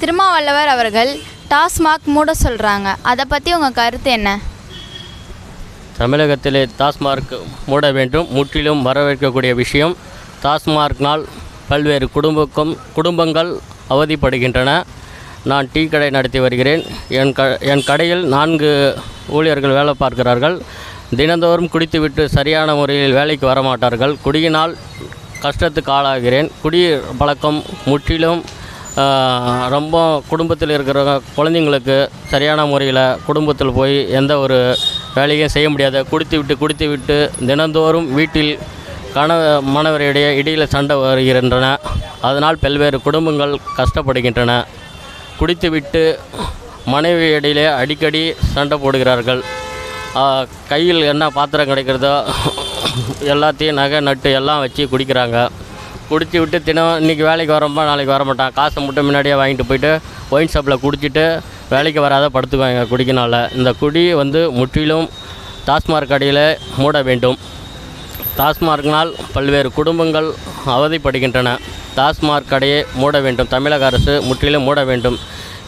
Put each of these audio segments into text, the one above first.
திருமாவளவர் அவர்கள் டாஸ்மாக் மூட சொல்கிறாங்க அதை பற்றி உங்கள் கருத்து என்ன? தமிழகத்திலே டாஸ்மார்க் மூட வேண்டும். முற்றிலும் வரவேற்கக்கூடிய விஷயம். டாஸ்மார்க்னால் பல்வேறு குடும்பக்கும் குடும்பங்கள் அவதிப்படுகின்றன. நான் டீ கடை நடத்தி வருகிறேன். என் க என் கடையில் நான்கு ஊழியர்கள் வேலை பார்க்கிறார்கள். தினந்தோறும் குடித்துவிட்டு சரியான முறையில் வேலைக்கு வரமாட்டார்கள். குடியினால் கஷ்டத்துக்கு ஆளாகிறேன். குடி பழக்கம் முற்றிலும் ரொம்ப குடும்பத்தில் இருக்கிற குழந்தைங்களுக்கு சரியான முறையில் குடும்பத்தில் போய் எந்த ஒரு வேலையும் செய்ய முடியாத குடித்து விட்டு குடித்து விட்டு தினந்தோறும் வீட்டில் கண மாணவரிடையே இடையில் சண்டை வருகின்றன. அதனால் பல்வேறு குடும்பங்கள் கஷ்டப்படுகின்றன. குடித்துவிட்டு மனைவி இடையிலே அடிக்கடி சண்டை போடுகிறார்கள். கையில் என்ன பாத்திரம் கிடைக்கிறதோ எல்லாத்தையும் நகை நட்டு எல்லாம் வச்சு குடிக்கிறாங்க. குடிச்சு விட்டு தினம் இன்றைக்கி வேலைக்கு வரப்போ நாளைக்கு வர மாட்டான் காசை மட்டும் முன்னாடியே வாங்கிட்டு போயிட்டு ஒயின் ஷாப்பில் குடிச்சிட்டு வேலைக்கு வராத படுத்துக்குவாங்க குடிக்கனால. இந்த குடி வந்து முற்றிலும் டாஸ்மார்க் கடையில் மூட வேண்டும். டாஸ்மார்க்கினால் பல்வேறு குடும்பங்கள் அவதிப்படுகின்றன. டாஸ்மார்க் கடையை மூட வேண்டும். தமிழக அரசு முற்றிலும் மூட வேண்டும்.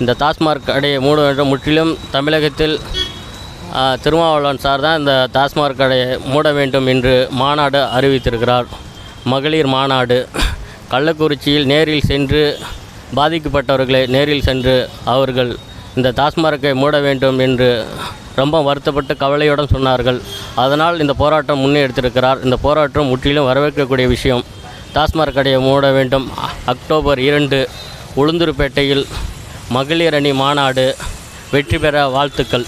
இந்த டாஸ்மார்க் கடையை மூட வேண்டும். முற்றிலும் தமிழகத்தில் திருமாவளவன் சார் தான் இந்த டாஸ்மார்க் கடையை மூட வேண்டும் என்று மாநாடு அறிவித்திருக்கிறார். மகளிர் மாநாடு. கள்ளக்குறிச்சியில் நேரில் சென்று பாதிக்கப்பட்டவர்களை நேரில் சென்று அவர்கள் இந்த டாஸ்மார்க்கை மூட வேண்டும் என்று ரொம்ப வருத்தப்பட்டு கவலையுடன் சொன்னார்கள். அதனால் இந்த போராட்டம் முன்னெடுத்திருக்கிறார் இந்த போராட்டம் முற்றிலும் வரவேற்கக்கூடிய விஷயம். டாஸ்மாக் கடையை மூட வேண்டும். அக்டோபர் இரண்டு உளுந்தூர்பேட்டையில் மகளிர் அணி மாநாடு வெற்றி பெற வாழ்த்துக்கள்.